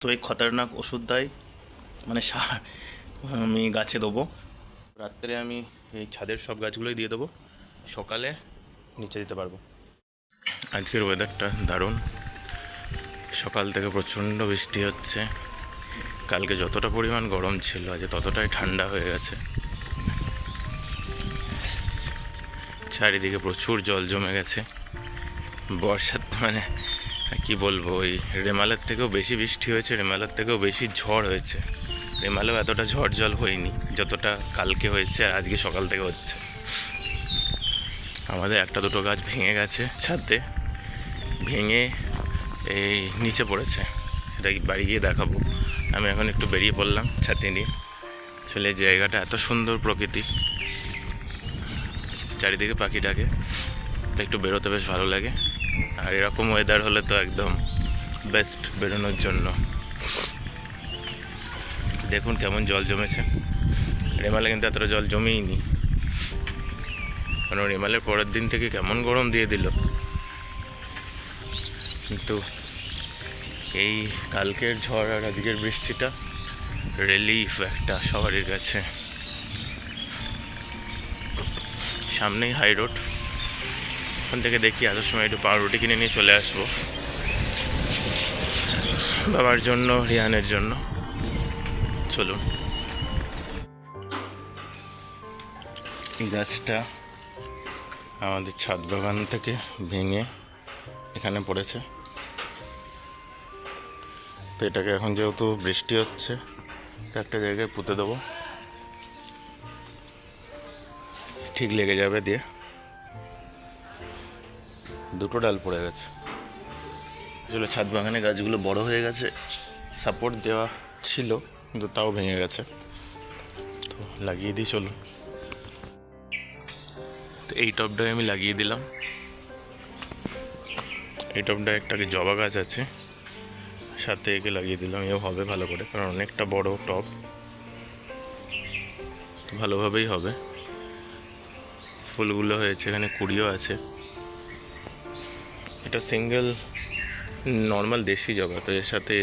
তো এই খতরনাক ওষুধ দেয় মানে সার আমি গাছে দেবো। রাত্রে আমি এই ছাদের সব গাছগুলোই দিয়ে দেবো, সকালে নিচে দিতে পারব। আজকের ওয়েদারটা দারুণ। সকাল থেকে প্রচণ্ড বৃষ্টি হচ্ছে। কালকে যতটা পরিমাণ গরম ছিল আজ ততটাই ঠান্ডা হয়ে গেছে। চারিদিকে প্রচুর জল জমে গেছে। বর্ষার মানে কি বলব, ওই রেমালের থেকেও বেশি বৃষ্টি হয়েছে, রেমালের থেকেও বেশি ঝড় হয়েছে। রেমালেও এতটা ঝড় জল হয়নি, যতটা কালকে হয়েছে আর আজকে সকাল থেকে হচ্ছে। আমাদের একটা দুটো গাছ ভেঙে গেছে ছাদে, ভেঙে এই নিচে পড়েছে। সেটা কি বাড়ি গিয়ে দেখাবো? আমি এখন একটু বেরিয়ে পড়লাম ছাতি নিয়ে। আসলে জায়গাটা এত সুন্দর প্রকৃতি চারিদিকে পাখি ডাকে, একটু বেরোতে বেশ ভালো লাগে। আর এরকম ওয়েদার হলে তো একদম বেস্ট বেরোনোর জন্য। দেখুন কেমন জল জমেছে। রেমালে কিন্তু এতটা জল জমেই নি কারণ রেমালের পরের দিন থেকে কেমন গরম দিয়ে দিল। কিন্তু এই কালকের ঝড় আর আজকের বৃষ্টিটা রিলিফ একটা শহরের কাছে। সামনেই হাই রোড ওখান থেকে দেখি, আসার সময় একটু পাউরুটি কিনে নিয়ে চলে আসব। বাবার জন্য রিহানের জন্য। চলুন। এই গাছটা আমাদের ছাদ বাগান থেকে ভেঙে এখানে পড়েছে। তো এটাকে এখন যেহেতু বৃষ্টি হচ্ছে, তো একটা জায়গায় পুঁতে দেবো। ঠিক লেগে যাবে দিয়ে। দুটো ডাল পড়ে গেছে। আসলে ছাদ বাগানে গাছগুলো বড় হয়ে গেছে সাপোর্ট দেওয়া ছিল, কিন্তু তাও ভেঙে গেছে। তো লাগিয়ে দিই, চলুন। তো এই টবটায় আমি লাগিয়ে দিলাম। এই টবটায় একটা জবা গাছ আছে, সাথে একে লাগিয়ে দিলাম। এও হবে ভালো করে, কারণ অনেকটা বড় তো ভালোভাবেই হবে। ফুলগুলো হয়েছে, এখানে কুড়িও আছে। এটা সিঙ্গেল নর্মাল দেশি জবা তো এর সাথে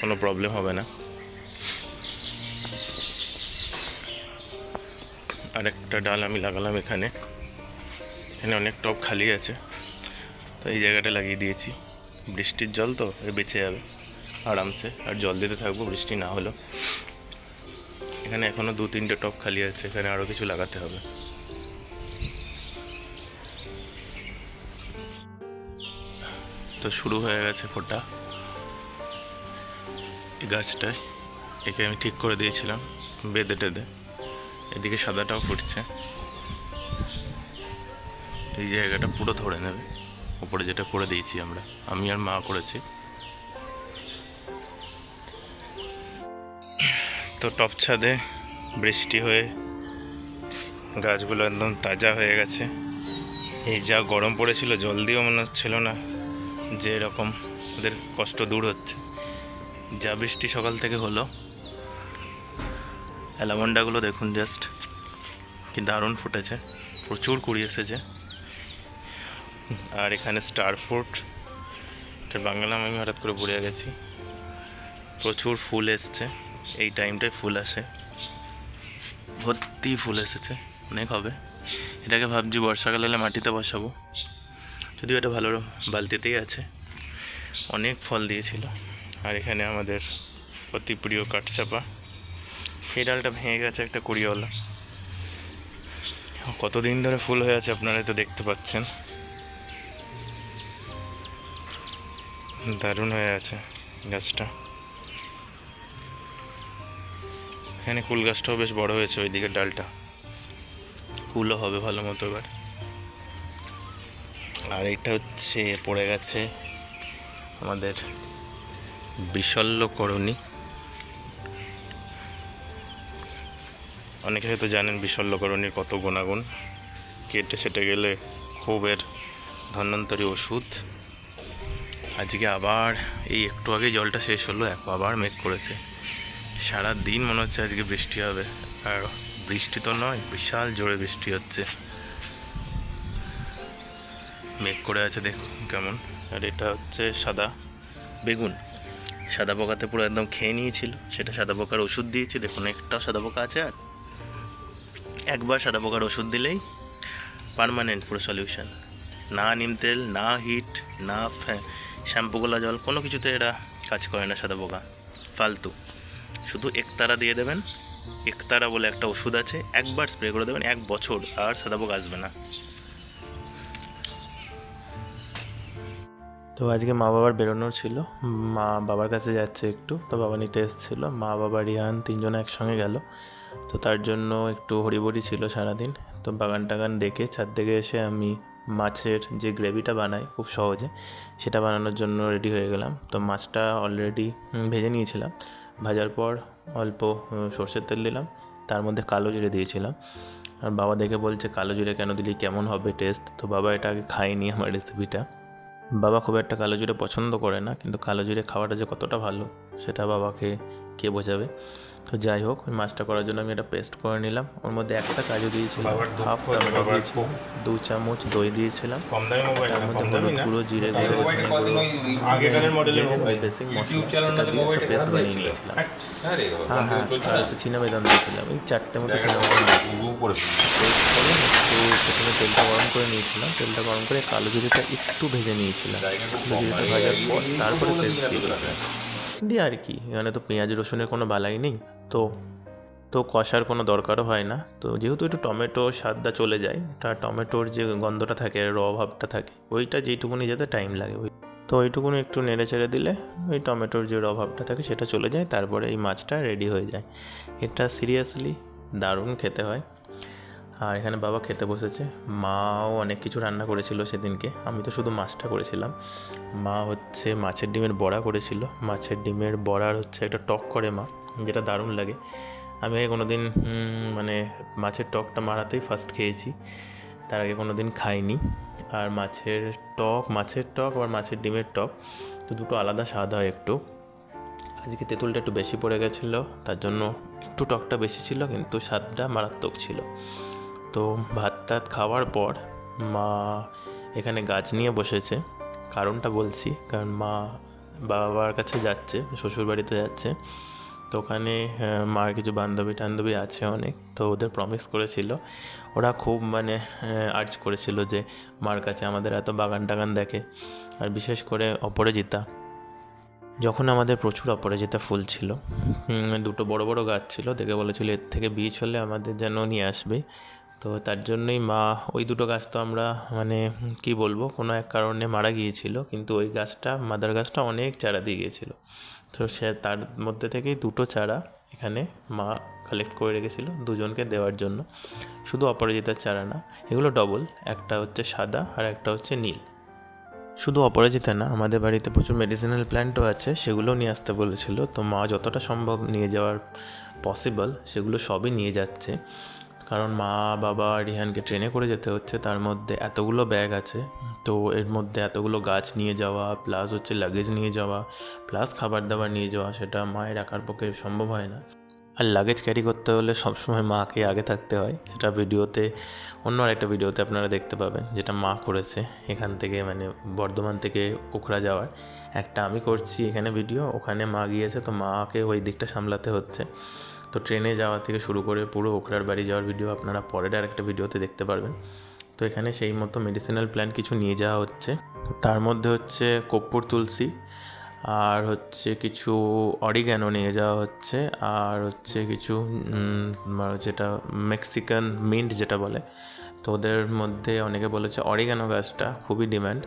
কোনো প্রবলেম হবে না। আরেকটা ডাল আমি লাগালাম এখানে। এখানে অনেক টব খালি আছে। তো এই জায়গাটা লাগিয়ে দিয়েছি। বৃষ্টির জল তো বেঁচে যাবে আরামসে। আর জল দিতে থাকব, বৃষ্টি না হলেও। এখানে এখনও দু তিনটে টব খালি আছে, এখানে আরও কিছু লাগাতে হবে। তো শুরু হয়ে গেছে ফোটা এই গাছটায় একে আমি ঠিক করে দিয়েছিলাম, বেঁধে টেঁধে। এদিকে সাদাটাও ফুটছে। এই জায়গাটা পুরো ধরে নেবে। উপরে যেটা করে দিয়েছি আমরা, আমি আর মা করেছি। তো টপ ছাদে বৃষ্টি হয়ে গাছগুলো একদম তাজা হয়ে গেছে। এই যা গরম পড়েছিল, জল দিয়েও মনে হচ্ছিল না। যে এরকম ওদের কষ্ট দূর হচ্ছে। যা বৃষ্টি সকাল থেকে হলো। অ্যালামন্ডাগুলো দেখুন জাস্ট কি দারুণ ফুটেছে। প্রচুর কুড়ি এসেছে। আর এখানে স্টার ফ্রুট। এটার বাংলা আমি হঠাৎ করে ভুলে গেছি। প্রচুর ফুল এসছে। এই টাইমটায় ফুল আসে। ভর্তি ফুল এসেছে। অনেক হবে। এটাকে ভাবছি বর্ষাকাল মাটিতে বসাবো। যদিও এটা ভালো বালতিতেই আছে। অনেক ফল দিয়েছিল। আর এখানে আমাদের অতি প্রিয় কাঠচাপা। এই ডালটা ভেঙে গেছে একটা কুড়িওয়ালা। কতদিন ধরে ফুল হয়ে আছে আপনারা তো দেখতে পাচ্ছেন। দারুণ হয়ে আছে গাছটা। এখানে কুল গাছটাও বেশ বড় হয়েছে ওই দিকের ডালটা। কুলও হবে ভালো মতো এবার। আর এটা হচ্ছে, পড়ে গেছে আমাদের বিশল্যকরণী। অনেকে হয়তো জানেন বিশল্যকরণীর কত গুণাগুণ। কেটে সেটে গেলে খুব এর ধন্বন্তরী ওষুধ। আজকে আবার, এই একটু আগে জলটা শেষ হলো এক আবার মেঘ করেছে। সারা দিন মনে হচ্ছে আজকে বৃষ্টি হবে। আর বৃষ্টি তো নয়, বিশাল জোরে বৃষ্টি হচ্ছে। মেঘ করে আছে, দেখুন কেমন। আর এটা হচ্ছে সাদা বেগুন। সাদা পোকাতে পুরো একদম খেয়ে নিয়েছিল। সেটা সাদা পোকার ওষুধ দিয়েছি। দেখুন, একটা সাদা পোকা আছে আর একবার সাদা পোকার ওষুধ দিলেই পার্মানেন্ট পুরো সলিউশন না নিম তেল, না হিট না শ্যাম্পু গোলা জল, কোনো কিছুতে এরা কাজ করে না সাদা পোকা। ফালতু। শুধু একতারা দিয়ে দেবেন। একতারা বলে একটা ওষুধ আছে। একবার স্প্রে করে দেবেন, এক বছর আর সাদা পোকা আসবে না। তো আজকে মা বাবার বেরোনোর ছিল। মা বাবার কাছে যাচ্ছে একটু। তো বাবা নিতে এসেছিল। মা বাবা রিহান তিনজন একসঙ্গে গেল। তো তার জন্য একটু হরিবরি ছিল সারাদিন। তো বাগান টাগান দেখে ছাদ থেকে এসে আমি মাছের যে গ্রেভিটা বানাই খুব সহজে, সেটা বানানোর জন্য রেডি হয়ে গেলাম। তো মাছটা অলরেডি ভেজে নিয়েছিলাম। ভাজার পর অল্প সর্ষের তেল দিলাম। তার মধ্যে কালো জিরে দিয়েছিলাম। আর বাবা দেখে বলছে, কালো জিরে কেন দিলি? কেমন হবে টেস্ট? তো বাবা এটা আগে খায়নি আমার রেসিপিটা বাবা খুব একটা কালো জিরে পছন্দ করে না কিন্তু কালো জিরে খাওয়াটা যে কতটা ভালো সেটা বাবাকে কে বোঝাবে? তো যাই হোক ওই মাছটা করার জন্য আমি এটা পেস্ট করে নিলাম। ওর মধ্যে একটা কাজু দিয়েছিলাম হাফ টমেটো দিয়েছিলাম দু চামচ দই দিয়েছিলাম। তার মধ্যে হলুদ গুঁড়ো জিরে গুঁড়ো মশলা দিয়ে পেস্ট বানিয়ে নিয়েছিলাম। হ্যাঁ হ্যাঁ হ্যাঁ আর হচ্ছে চীনা বেদাম দিয়েছিলাম এই চারটে মতো চীনা বেদাম দিয়েছিলাম। প্রথমে তেলটা গরম করে নিয়েছিলাম। তেলটা গরম করে কালো জিরেটা একটু ভেজে নিয়েছিলাম। কালো জিরেটা ভাজার পর তারপরে পেস্ট দিয়ে দিয়েছিলাম। দিয়ে আর কি, এখানে তো পেঁয়াজ, রসুনের কোনো বালাই নেই। তো তো কষার কোনো দরকারও হয় না। তো যেহেতু একটু টমেটো স্বাদটা চলে যায়, তা টমেটোর যে গন্ধটা থাকে র ভাবটা থাকে, ওইটা যেইটুকুনি যেতে টাইম লাগে। ওই, তো ওইটুকুনি একটু নেড়ে চেড়ে দিলে ওই টমেটোর যে র ভাবটা থাকে, সেটা চলে যায়। তারপরে এই মাছটা রেডি হয়ে যায়। এটা সিরিয়াসলি দারুণ খেতে হয়। আর এখানে বাবা খেতে বসেছে। মাও অনেক কিছু রান্না করেছিল সেদিনকে। আমি তো শুধু মাছটা করেছিলাম। মা হচ্ছে মাছের ডিমের বড়া করেছিল। মাছের ডিমের বড়ার হচ্ছে একটা টক করে মা, যেটা দারুণ লাগে। আমি আগে কোনো দিন মানে মাছের টকটা মারাতেই ফার্স্ট খেয়েছি। তার আগে কোনো দিন খাইনি। আর মাছের টক মাছের টক আবার মাছের ডিমের টক, তো দুটো আলাদা স্বাদ হয় একটু। আজকে তেঁতুলটা একটু বেশি পড়ে গেছিল, তার জন্য একটু টকটা বেশি ছিল, কিন্তু স্বাদটা মারাত্মক ছিল। তো ভাত টাত খাওয়ার পর মা এখানে গাছ নিয়ে বসেছে। কারণটা বলছি, কারণ মা বাবার কাছে যাচ্ছে, শ্বশুর বাড়িতে যাচ্ছে। তো ওখানে মার কিছু বান্ধবী টান্ধবী আছে অনেক, তো ওদের প্রমিস করেছিল। ওরা খুব মানে আর্জ করেছিল যে মার কাছে আমাদের এত বাগান টাগান দেখে, আর বিশেষ করে অপরাজিতা। যখন আমাদের প্রচুর অপরাজিতা ফুল ছিল দুটো বড় বড় গাছ ছিল, দেখে বলেছিল এর থেকে বীজ হলে আমাদের যেন নিয়ে আসবে। তো তার জন্যই মা, ওই দুটো গাছ তো আমরা মানে কি বলব, কোনো এক কারণে মারা গিয়েছিল, কিন্তু ওই গাছটা মাদার গাছটা অনেক চারা দিয়ে গিয়েছিল। তো সে তার মধ্যে থেকেই দুটো চারা এখানে মা কালেক্ট করে রেখেছিল দুজনকে দেওয়ার জন্য। শুধু অপরাজিতার চারা না, এগুলো ডবল একটা হচ্ছে সাদা আর একটা হচ্ছে নীল। শুধু অপরাজিতা না, আমাদের বাড়িতে প্রচুর মেডিসিনাল প্ল্যান্টও আছে সেগুলোও নিয়ে আসতে বলেছিল। তো মা যতটা সম্ভব নিয়ে যাওয়ার পসিবল সেগুলো সবই নিয়ে যাচ্ছে। কারণ মা, বাবা, রিহানকে ট্রেনে করে যেতে হচ্ছে। তার মধ্যে এতগুলো ব্যাগ আছে। তো এর মধ্যে এতগুলো গাছ নিয়ে যাওয়া, প্লাস হচ্ছে লাগেজ নিয়ে যাওয়া, প্লাস খাবার দাবার নিয়ে যাওয়া, সেটা মায়ের রাখার পক্ষে সম্ভব হয় না। আর লাগেজ ক্যারি করতে হলে সবসময় মাকে আগে থাকতে হয়। সেটা ভিডিওতে, অন্য আরেকটা ভিডিওতে আপনারা দেখতে পাবেন, যেটা মা করেছে এখান থেকে মানে বর্ধমান থেকে ওখরা যাওয়ার। একটা আমি করছি এখানে ভিডিও ওখানে মা গিয়েছে, তো মাকে ওই দিকটা সামলাতে হচ্ছে। তো ট্রেনে যাওয়া থেকে শুরু করে পুরো ওখরার বাড়ি যাওয়ার ভিডিও আপনারা পরের আরেকটা ভিডিওতে দেখতে পারবেন। তো এখানে সেই মতো মেডিসিনাল প্ল্যান কিছু নিয়ে যাওয়া হচ্ছে। তার মধ্যে হচ্ছে কর্পূর তুলসী, আর হচ্ছে কিছু অরিগ্যানো নিয়ে যাওয়া হচ্ছে, আর হচ্ছে কিছু যেটা মেক্সিকান মিন্ট যেটা বলে, তো ওদের মধ্যে অনেকে বলেছে অরিগ্যানো গাছটা খুবই ডিম্যান্ড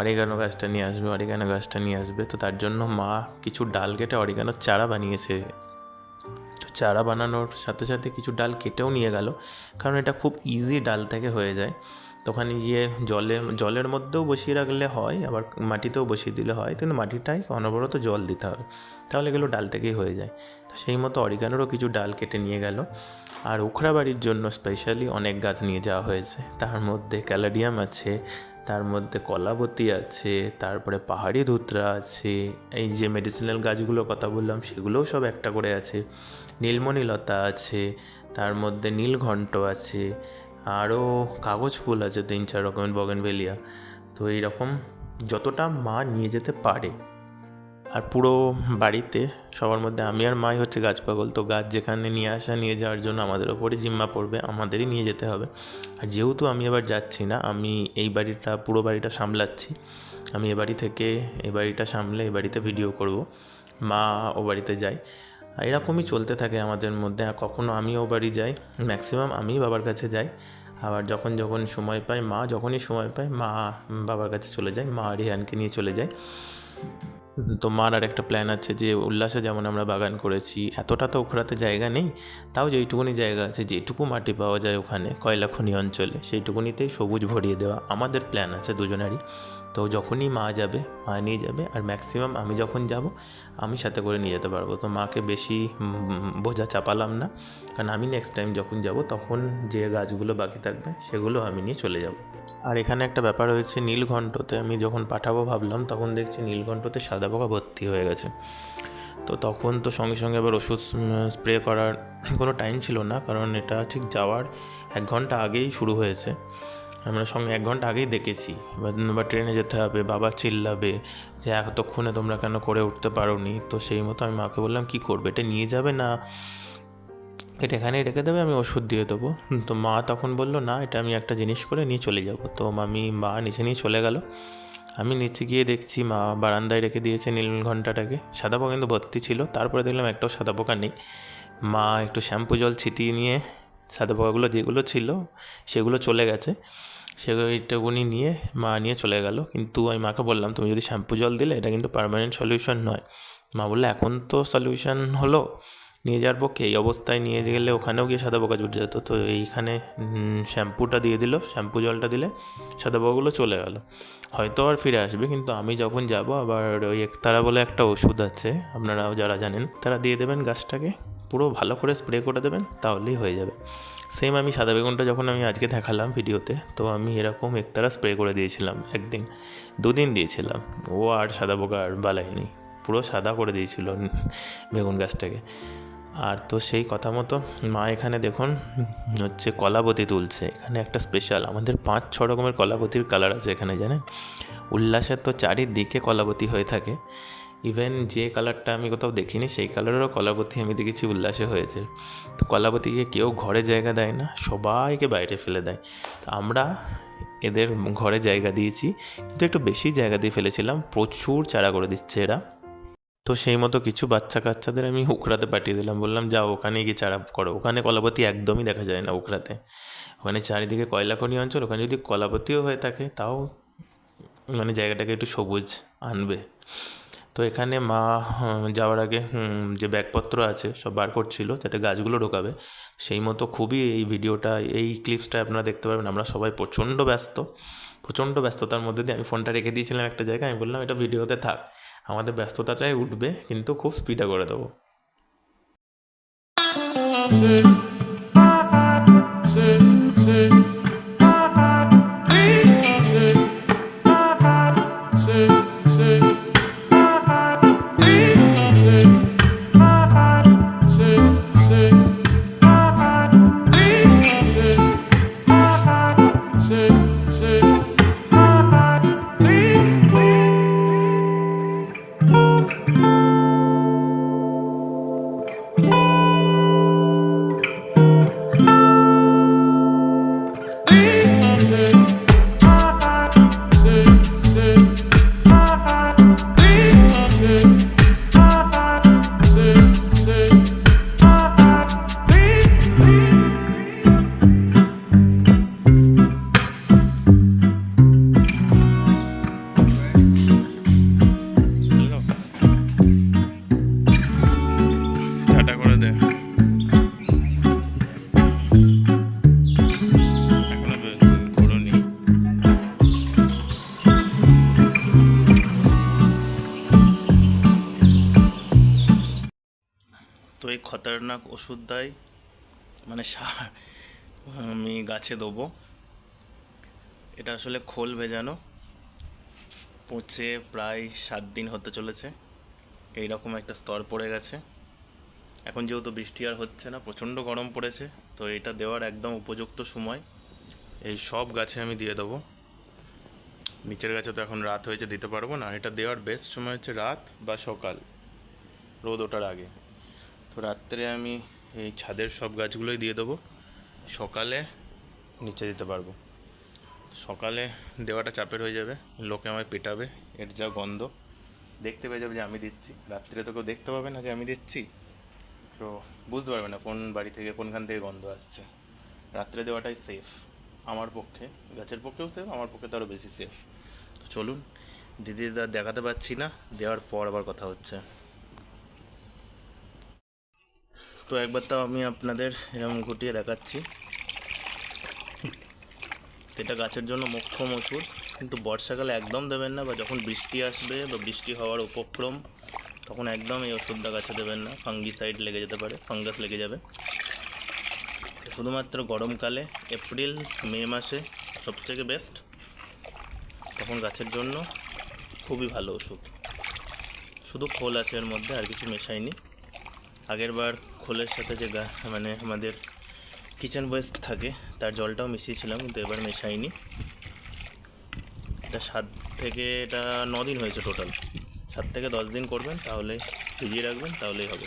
অরিগ্যানো গাছটা নিয়ে আসবে অরিগ্যানো গাছটা নিয়ে আসবে, তো তার জন্য মা কিছু ডাল কেটে অরিগ্যানোর চারা বানিয়েছে। চারা বানানোর সাথে সাথে কিছু ডাল কেটেও নিয়ে গেল। কারণ এটা খুব ইজি ডাল থেকে হয়ে যায়। তো ওখানে গিয়ে জলে, জলের মধ্যেও বসিয়ে রাখলে হয়, আবার মাটিতেও বসিয়ে দিলে হয়। কিন্তু মাটিটাই অনবরত জল দিতে হবে। তাহলে এগুলো ডাল থেকেই হয়ে যায়। তো সেই মতো অরিগানোরও কিছু ডাল কেটে নিয়ে গেল। আর উখড়া বাড়ির জন্য স্পেশালি অনেক গাছ নিয়ে যাওয়া হয়েছে। তার মধ্যে ক্যালাডিয়াম আছে তার মধ্যে কলাবতী আছে, তারপরে পাহাড়ি ধুতরা আছে, এই যে মেডিসিনাল গাছগুলোর কথা বললাম, সেগুলোও সব একটা করে আছে। নীলমণিলতা আছে, তার মধ্যে নীলঘণ্ট আছে, আরও কাগজ ফুল আছে তিন চার রকমের বগেনভেলিয়া। তো এইরকম যতটা মা নিয়ে যেতে পারে আর পুরো বাড়িতে সবার মধ্যে আমি আর মাই হচ্ছে গাছ পাগল। তো গাছ যেখানে নিয়ে আসা, নিয়ে যাওয়ার জন্য আমাদের ওপরই জিম্মা পড়বে, আমাদেরই নিয়ে যেতে হবে। আর যেহেতু আমি এবার যাচ্ছি না, আমি এই বাড়িটা, পুরো বাড়িটা সামলাচ্ছি। আমি এ বাড়ি থেকে এ বাড়িটা সামলে এ বাড়িতে ভিডিও করব। মা ও বাড়িতে যায়। এরকমই চলতে থাকে আমাদের মধ্যে। আর কখনো আমি ও বাড়ি যাই ম্যাক্সিমাম আমি বাবার কাছে যাই। আবার যখন যখন সময় পাই, মা যখনই সময় পায়, মা বাবার কাছে চলে যায়, মা রিহানকে নিয়ে চলে যায়। তো মার আর একটা প্ল্যান আছে যে উল্লাসে যেমন আমরা বাগান করেছি, এতটা তো ওখরাতে জায়গা নেই, তাও যেইটুকুনি জায়গা আছে, যেটুকু মাটি পাওয়া যায় ওখানে, কয়লা খনি অঞ্চলে, সেইটুকুনিতেই সবুজ ভরিয়ে দেওয়া, আমাদের প্ল্যান আছে দুজনেরই। তো যখনই মা যাবে, মা নিয়ে যাবে আর ম্যাক্সিমাম আমি যখন যাব, আমি সাথে করে নিয়ে যেতে পারব। তো মাকে বেশি বোঝা চাপালাম না। কারণ আমি নেক্সট টাইম যখন যাব, তখন যে গাছগুলো বাকি থাকবে, সেগুলো আমি নিয়ে চলে যাব। আর এখানে একটা ব্যাপার হয়েছে নীলঘণ্টতে আমি যখন পাঠাবো ভাবলাম, তখন দেখছি নীলঘণ্টতে সাদা পোকা ভর্তি হয়ে গেছে। তো তখন তো সঙ্গে সঙ্গে আবার ওষুধ স্প্রে করার কোনো টাইম ছিল না, কারণ এটা ঠিক যাওয়ার এক ঘণ্টা আগেই শুরু হয়েছে। আমরা সঙ্গে এক ঘণ্টা আগেই দেখেছি। বা ট্রেনে যেতে হবে, বাবা চিল্লাবে যে, এতক্ষণে তোমরা কেন করে উঠতে পারোনি? তো সেই মতো আমি মাকে বললাম, কি করবে? এটা নিয়ে যাবে না? এটা এখানেই রেখে দেবে, আমি ওষুধ দিয়ে দেবো। তো মা তখন বলল, না, এটা আমি একটা জিনিস করে নিয়ে চলে যাব। তো আমি মা নিচে নিয়ে চলে গেল। আমি নিচে গিয়ে দেখছি মা বারান্দায় রেখে দিয়েছে নীল ঘন্টাটাকে। সাদা পোকা কিন্তু ভর্তি ছিল, তারপরে দেখলাম একটাও সাদা পোকা নেই। মা একটু শ্যাম্পু জল ছিটিয়ে নিয়ে সাদা পোকাগুলো যেগুলো ছিল, সেগুলো চলে গেছে। সেগুলোটুকুনি নিয়ে মা নিয়ে চলে গেল। কিন্তু আমি মাকে বললাম, তুমি যদি শ্যাম্পু জল দিলে, এটা কিন্তু পার্মানেন্ট সলিউশন নয়। মা বলল, এখন তো সলিউশন হলো। নিয়ে যাওয়ার পক্ষে এই অবস্থায় নিয়ে গেলে ওখানেও গিয়ে সাদা পোকা জুটে যেত। তো এইখানে শ্যাম্পুটা দিয়ে দিল, শ্যাম্পু জলটা দিলে সাদা পোকাগুলো চলে গেল। হয়তো আর ফিরে আসবে, কিন্তু আমি যখন যাব, আবার ওই একতারা বলে একটা ওষুধ আছে, আপনারাও যারা জানেন, তারা দিয়ে দেবেন গাছটাকে। পুরো ভালো করে স্প্রে করে দেবেন, তাহলেই হয়ে যাবে। সেম আমি সাদা বেগুনটা যখন আমি আজকে দেখালাম ভিডিওতে, তো আমি এরকম একতারা স্প্রে করে দিয়েছিলাম একদিন, দুদিন দিয়েছিলাম। ও আর সাদা পোকা আর বালাইনি পুরো সাদা করে দিয়েছিল বেগুন গাছটাকে। আর তো সেই কথা মতো মা এখানে দেখুন, হচ্ছে কলাবতী তুলছে। এখানে একটা স্পেশাল আমাদের পাঁচ, ছ রকমের কলাবতীর কালার আছে এখানে, জানেন? উল্লাসের তো চারিদিকে কলাবতী হয়ে থাকে। ইভেন যে কালারটা আমি কোথাও দেখিনি, সেই কালারেরও কলাবতী আমি দেখেছি উল্লাসে হয়েছে। তো কলাবতীকে কেউ ঘরে জায়গা দেয় না, সবাইকে বাইরে ফেলে দেয়। তো আমরা এদের ঘরে জায়গা দিয়েছি, কিন্তু একটু বেশি জায়গা দিয়ে ফেলেছিলাম, প্রচুর চারা করে দিচ্ছে এরা। তো সেই মতো কিছু বাচ্চা কাচ্চাদের আমি উখড়াতে পাঠিয়ে দিলাম, বললাম, যাও, ওখানে গিয়ে চারা করো। ওখানে কলাপতি একদমই দেখা যায় না উখড়াতে। ওখানে চারিদিকে কয়লা খনি অঞ্চল, ওখানে যদি কলাপতিও হয়ে থাকে, তাও মানে জায়গাটাকে একটু সবুজ আনবে। তো এখানে মা যাওয়ার আগে যে ব্যাগপত্র আছে সব বার করছিল যাতে গাছগুলো ঢোকাবে। সেই মতো খুবই এই ভিডিওটা, এই ক্লিপসটা আপনারা দেখতে পারবেন। আমরা সবাই প্রচণ্ড ব্যস্ত, প্রচণ্ড ব্যস্ততার মধ্যে দিয়ে আমি ফোনটা রেখে দিয়েছিলাম একটা জায়গায়। আমি বললাম, এটা ভিডিওতে থাক, আমাদের ব্যস্ততাটাই উঠবে, কিন্তু খুব স্পিডে করে দেবো। করে তো এই খতরনাক ওষুধ দেয় মানে সার, আমি গাছে দেবো। এটা আসলে খোল ভেজানো। পচে প্রায় সাত দিন হতে চলেছে। এই রকম একটা স্তর পড়ে গেছে। এখন যেহেতু বৃষ্টি আর হচ্ছে না, প্রচণ্ড গরম পড়েছে, তো এটা দেওয়ার একদম উপযুক্ত সময়। এই সব গাছে আমি দিয়ে দেবো। নিচের গাছে তো এখন রাত হয়েছে, দিতে পারব না। এটা দেওয়ার বেস্ট সময় হচ্ছে রাত বা সকাল, রোদ ওঠার আগে। তো রাত্রে আমি এই ছাদের সব গাছগুলোই দিয়ে দেবো। সকালে নিচে দিতে পারব। সকালে দেওয়াটা চাপের হয়ে যাবে, লোকে আমায় পেটাবে, এর যা গন্ধ। দেখতে পেয়ে যাবে যে আমি দিচ্ছি। রাত্রে তো কেউ দেখতে পাবে না যে আমি দিচ্ছি। তো বুঝতে পারবে না কোন বাড়ি থেকে কোনখান থেকে গন্ধ আসছে। রাত্রে দেওয়াটাই সেফ আমার পক্ষে, গাছের পক্ষেও সেফ আমার পক্ষে তো আরও বেশি সেফ তো চলুন, দিদি দেখাতে পাচ্ছি না, দেওয়ার পর আবার কথা হচ্ছে। তো একবার তাও আমি আপনাদের এরকম ঘটিয়ে দেখাচ্ছি। এটা গাছের জন্য মোক্ষম ওষুধ কিন্তু বর্ষাকালে একদম দেবেন না, বা যখন বৃষ্টি আসবে বা বৃষ্টি হওয়ার উপক্রম তখন একদম এই ওষুধটা গাছে দেবেন না। ফাঙ্গিসাইড লেগে যেতে পারে, ফাঙ্গাস লেগে যাবে। শুধুমাত্র গরমকালে এপ্রিল, মে মাসে সবথেকে বেস্ট তখন গাছের জন্য খুবই ভালো ওষুধ। শুধু খোল আছে এর মধ্যে, আর কিছু মেশাইনি আগের বার খোলের সাথে যে গা মানে আমাদের কিচেন ওয়েস্ট থাকে, তার জলটাও মিশিয়েছিলাম, কিন্তু এবার মেশাইনি এটা সাত থেকে, এটা দিন হয়েছে টোটাল সাত থেকে দশ দিন করবেন তাহলে ভিজিয়ে রাখবেন তাহলেই হবে।